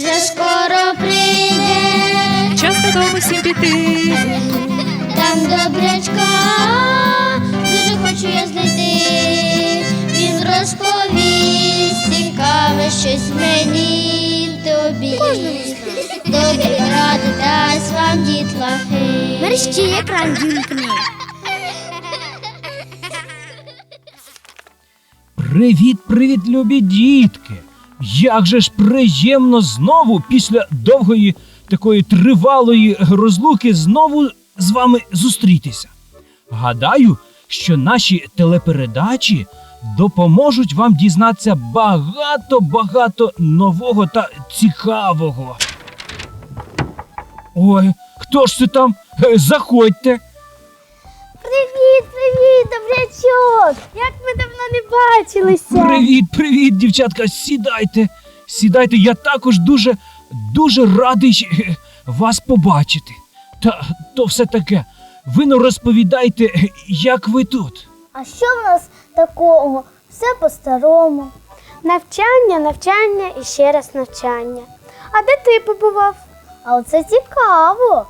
вже скоро прийде, Час додому всім піти. там добрячка, дуже хочу я знайти. Він розповість цікаве щось мені й тобі. Добрі ради дасть вам дітлахи. Мерщі екран вімкни. Привіт, привіт, любі дітки! Як же ж приємно знову після довгої такої тривалої розлуки знову з вами зустрітися. Гадаю, що наші телепередачі допоможуть вам дізнатися багато-багато нового та цікавого. Ой, хто ж це там? Е, Заходьте. Привіт, привіт, добрячок! Як ми давно не бачилися? Привіт, привіт, дівчатка. Сідайте. Сідайте, я також дуже, дуже радий е, вас побачити. Та то все таке. Ви ну розповідайте, як ви тут. А що в нас такого? Все по-старому. Навчання, навчання і ще раз навчання. А де ти побував? А оце цікаво.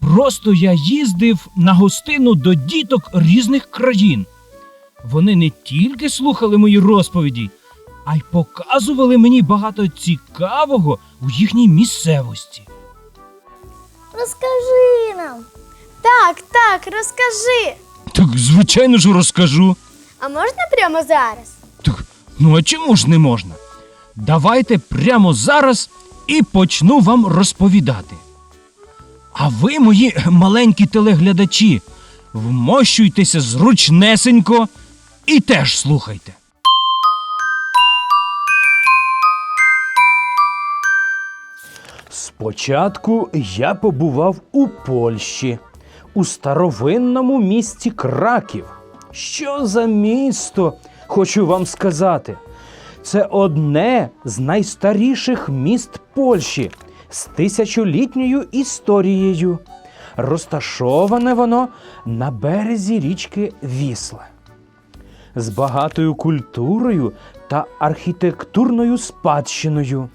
Просто я їздив на гостину до діток різних країн. Вони не тільки слухали мої розповіді, а й показували мені багато цікавого у їхній місцевості. Розкажи нам. Так, так, розкажи. Так, звичайно ж, розкажу. А можна прямо зараз? Так, ну а чому ж не можна? Давайте прямо зараз і почну вам розповідати. А ви, мої маленькі телеглядачі, вмощуйтеся зручнесенько і теж слухайте. Спочатку я побував у Польщі, у старовинному місті Краків. Що за місто, хочу вам сказати. Це одне з найстаріших міст Польщі з тисячолітньою історією. Розташоване воно на березі річки Вісла. З багатою культурою та архітектурною спадщиною.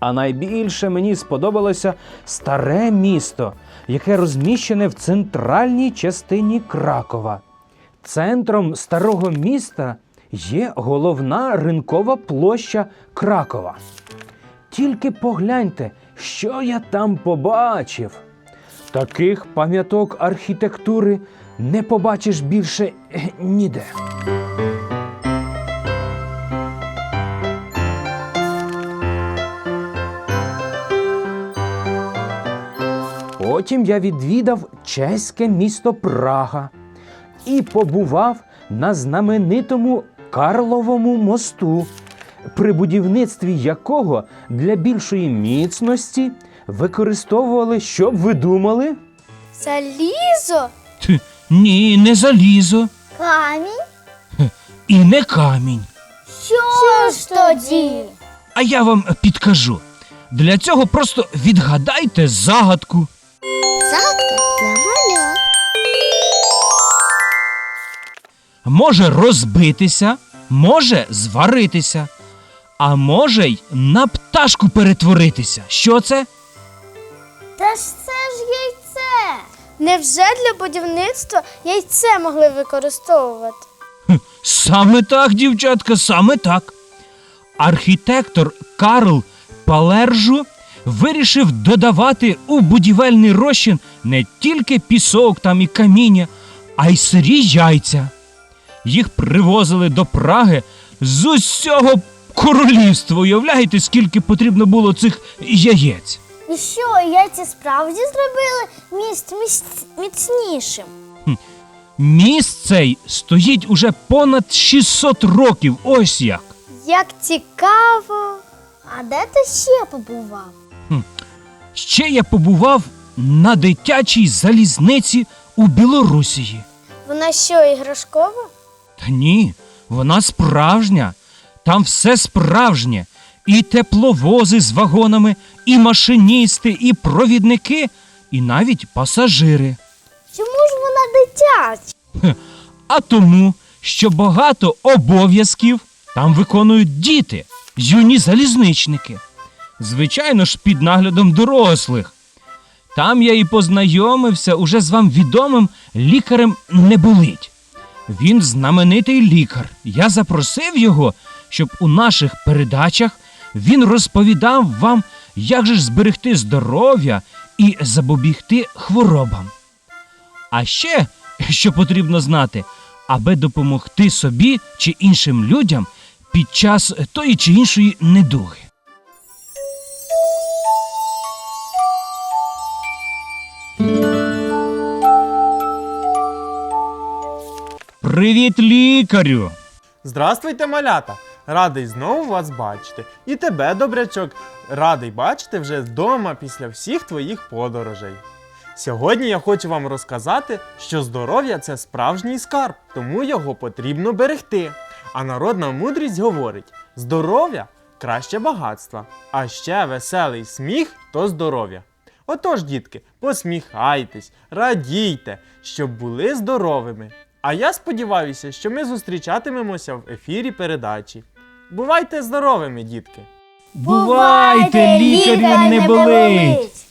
А найбільше мені сподобалося старе місто, яке розміщене в центральній частині Кракова. Центром старого міста є головна ринкова площа Кракова. Тільки погляньте, що я там побачив. Таких пам'яток архітектури не побачиш більше е, ніде. Потім я відвідав чеське місто Прага і побував на знаменитому Карловому мосту, при будівництві якого для більшої міцності використовували, що б ви думали? Залізо? Ні, не залізо Камінь? і не камінь. Що ж тоді? А я вам підкажу. Для цього просто відгадайте загадку. Загадка для маля. Може розбитися, може зваритися, а може й на пташку перетворитися. Що це? Та ж це ж яйце. Невже для будівництва яйце могли використовувати? Саме так, дівчатка, саме так. Архітектор Карл Палержу вирішив додавати у будівельний розчин не тільки пісок там і каміння, а й сирі яйця. Їх привозили до Праги з усього королівства. Уявляєте, скільки потрібно було цих яєць? І що, яйця справді зробили міст міцнішим? Міст цей стоїть уже понад 600 років. Ось як. Як цікаво. А де ти ще побував? Ще я побував на дитячій залізниці у Білорусії. Вона що, іграшкова? Та ні, вона справжня. Там все справжнє. І тепловози з вагонами, і машиністи, і провідники, і навіть пасажири. Чому ж вона дитяча? А тому, що багато обов'язків там виконують діти, юні залізничники. Звичайно ж, під наглядом дорослих. Там я і познайомився уже з вам відомим лікарем Неболить. Він знаменитий лікар. Я запросив його, щоб у наших передачах він розповідав вам, як же ж зберегти здоров'я і запобігти хворобам. А ще, що потрібно знати, аби допомогти собі чи іншим людям під час тої чи іншої недуги. Привіт, лікарю! Здравствуйте, малята! Радий знову вас бачити. І тебе, добрячок, радий бачити вже вдома після всіх твоїх подорожей. Сьогодні я хочу вам розказати, що здоров'я це справжній скарб, тому його потрібно берегти. А народна мудрість говорить: здоров'я краще багатства, а ще веселий сміх то здоров'я. Отож, дітки, посміхайтесь, радійте, щоб були здоровими. А я сподіваюся, що ми зустрічатимемося в ефірі передачі. Бувайте здоровими, дітки! Бувайте, лікарю не болить!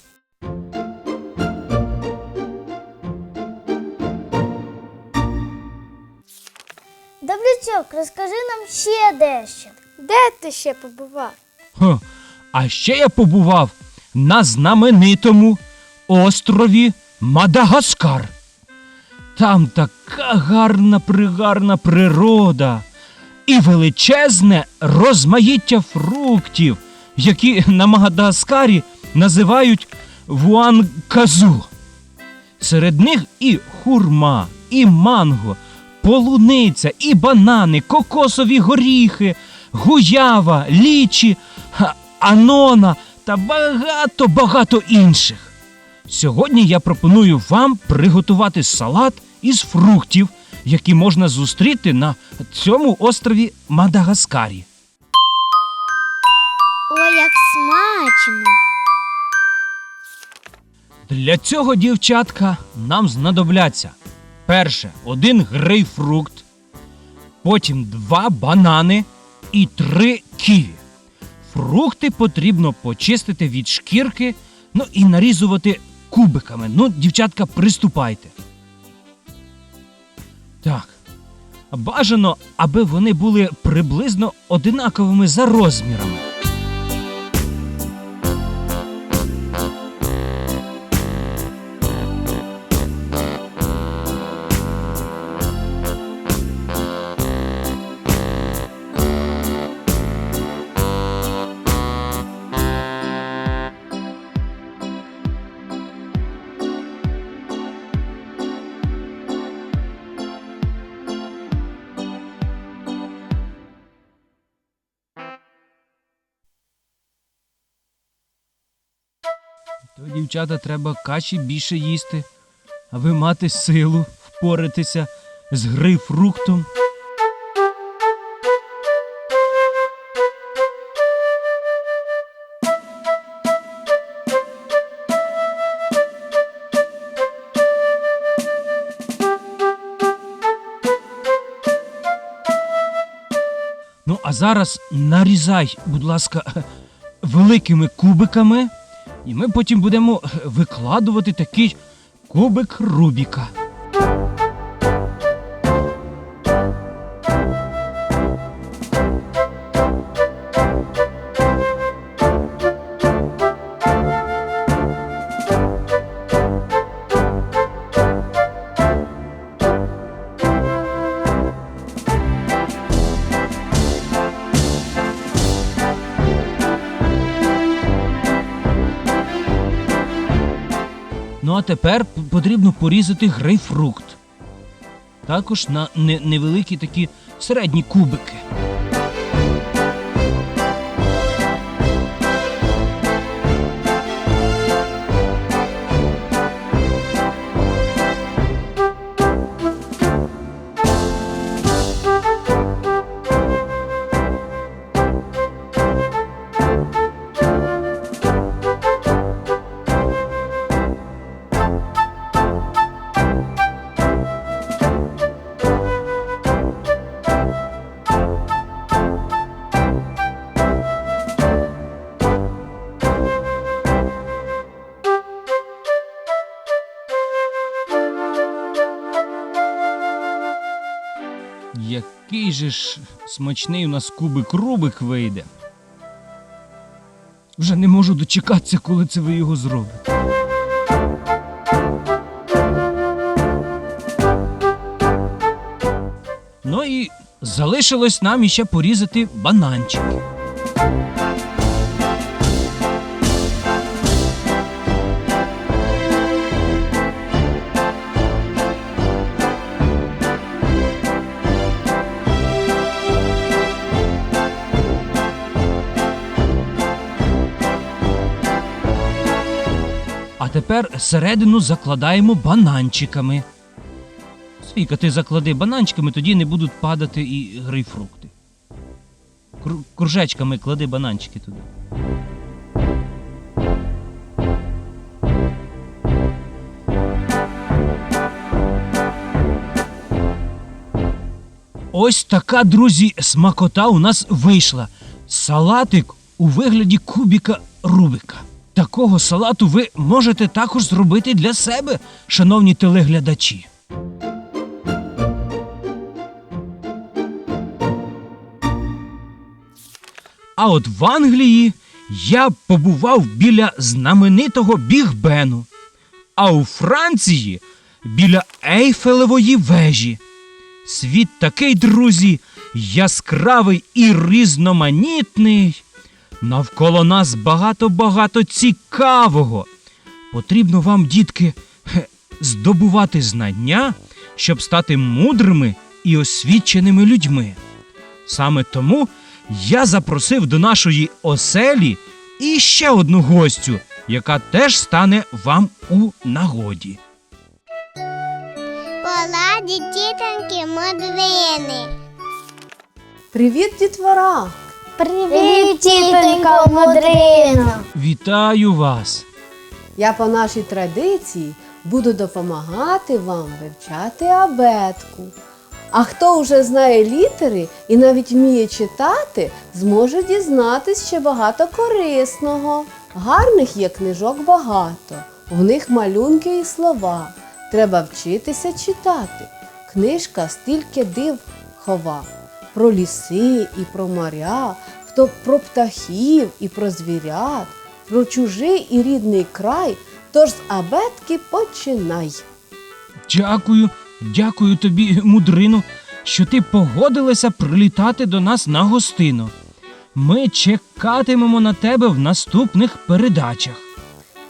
Добрячок, розкажи нам ще дещо. Де ти ще побував? Хо, а ще я побував на знаменитому острові Мадагаскар. Там така гарна пригарна природа і величезне розмаїття фруктів, які на Мадагаскарі називають вуанказу. Серед них і хурма, і манго, полуниця, і банани, кокосові горіхи, гуява, лічі, анона та багато-багато інших. Сьогодні я пропоную вам приготувати салат із фруктів, які можна зустріти на цьому острові Мадагаскарі. Ой, як смачно! Для цього, дівчатка, нам знадобляться перше один грейпфрукт, потім два банани і три ківі. Фрукти потрібно почистити від шкірки, ну і нарізувати кубиками. Ну, дівчатка, приступайте. Так. Бажано, аби вони були приблизно одинаковими за розмірами. Дівчата, треба каші більше їсти, аби мати силу впоратися з грейпфруктом. Ну, а зараз нарізай, будь ласка, великими кубиками, і ми потім будемо викладувати такий кубик Рубіка. Тепер потрібно порізати грейпфрукт. Також на невеликі такі середні кубики. Який же ж смачний у нас кубик Рубик вийде. Вже не можу дочекатися, коли це ви його зробите. Ну і залишилось нам іще порізати бананчики. Тепер середину закладаємо бананчиками. Свійка, ти заклади бананчиками, тоді не будуть падати і грейпфрукти. Кру- кружечками клади бананчики туди. Ось така, друзі, смакота у нас вийшла. Салатик у вигляді кубіка Рубика. Такого салату ви можете також зробити для себе, шановні телеглядачі. А от в Англії я побував біля знаменитого Біг Бену, а у Франції біля Ейфелевої вежі. Світ такий, друзі, яскравий і різноманітний. Навколо нас багато-багато цікавого. Потрібно вам, дітки, здобувати знання, щоб стати мудрими і освіченими людьми. Саме тому я запросив до нашої оселі іще одну гостю, яка теж стане вам у нагоді. Поладі тітоньки мудрини. Привіт, дітвора! Привіт, тітонька мудрина. Вітаю вас! Я по нашій традиції буду допомагати вам вивчати абетку. А хто вже знає літери і навіть вміє читати, зможе дізнатись ще багато корисного. Гарних є книжок багато, в них малюнки і слова. Треба вчитися читати. Книжка стільки див хова. Про ліси і про моря, хто про птахів і про звірят, про чужий і рідний край. Тож з абетки починай. Дякую, дякую тобі, мудрину, що ти погодилася прилітати до нас на гостину. Ми чекатимемо на тебе в наступних передачах.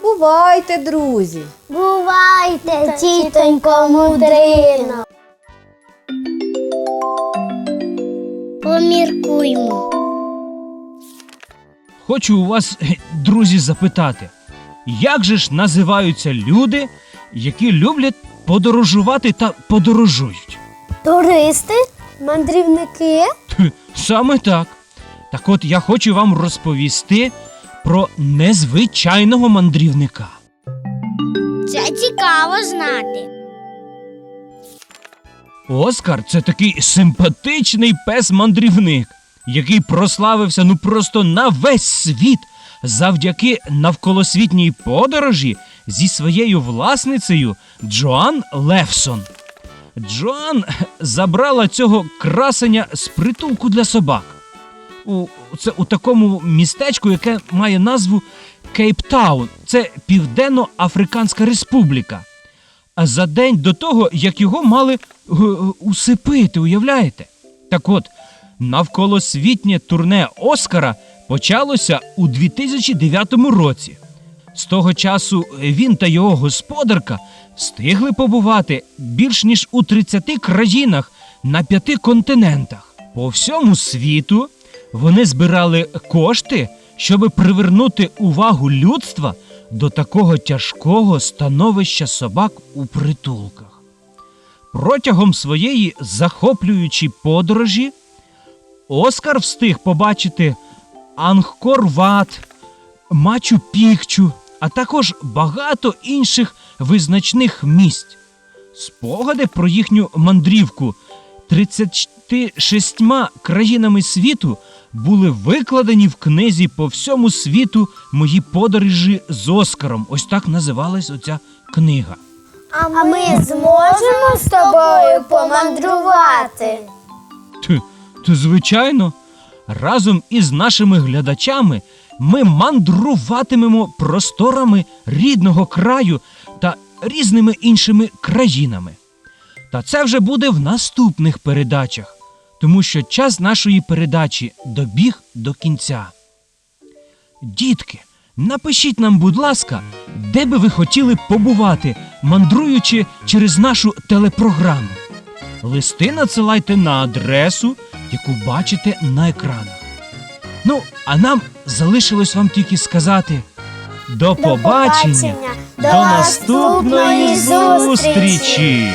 Бувайте, друзі! Бувайте, тітонько мудрина. Поміркуймо. Хочу у вас, е, друзі, запитати, як же ж називаються люди, які люблять подорожувати та подорожують? Туристи, мандрівники. Саме так. Так от я хочу вам розповісти про незвичайного мандрівника. Це цікаво знати. Оскар це такий симпатичний пес-мандрівник, який прославився ну просто на весь світ завдяки навколосвітній подорожі зі своєю власницею Джоан Левсон. Джоан забрала цього красення з притулку для собак. У, це у такому містечку, яке має назву Кейптаун. Це Південно-Африканська Республіка. А за день до того, як його мали усипити, уявляєте? Так от, навколосвітнє турне Оскара почалося у 2009 році. З того часу він та його господарка встигли побувати більш ніж у 30 країнах на п'яти континентах. По всьому світу вони збирали кошти, щоб привернути увагу людства до такого тяжкого становища собак у притулках. Протягом своєї захоплюючої подорожі Оскар встиг побачити Ангкор-Ват, Мачу Пікчу, а також багато інших визначних місць. Спогади про їхню мандрівку 36 країнами світу були викладені в книзі по всьому світу мої подорожі з Оскаром. Ось так називалась оця книга. А ми зможемо з тобою помандрувати. Звичайно, разом із нашими глядачами ми мандруватимемо просторами рідного краю та різними іншими країнами. Та це вже буде в наступних передачах, тому що час нашої передачі добіг до кінця. Дітки, напишіть нам, будь ласка, де би ви хотіли побувати, мандруючи через нашу телепрограму. Листи надсилайте на адресу, яку бачите на екранах. Ну, а нам залишилось вам тільки сказати до побачення, До до наступної зустрічі!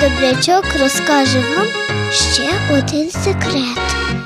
Добрячок розкаже вам ще один секрет.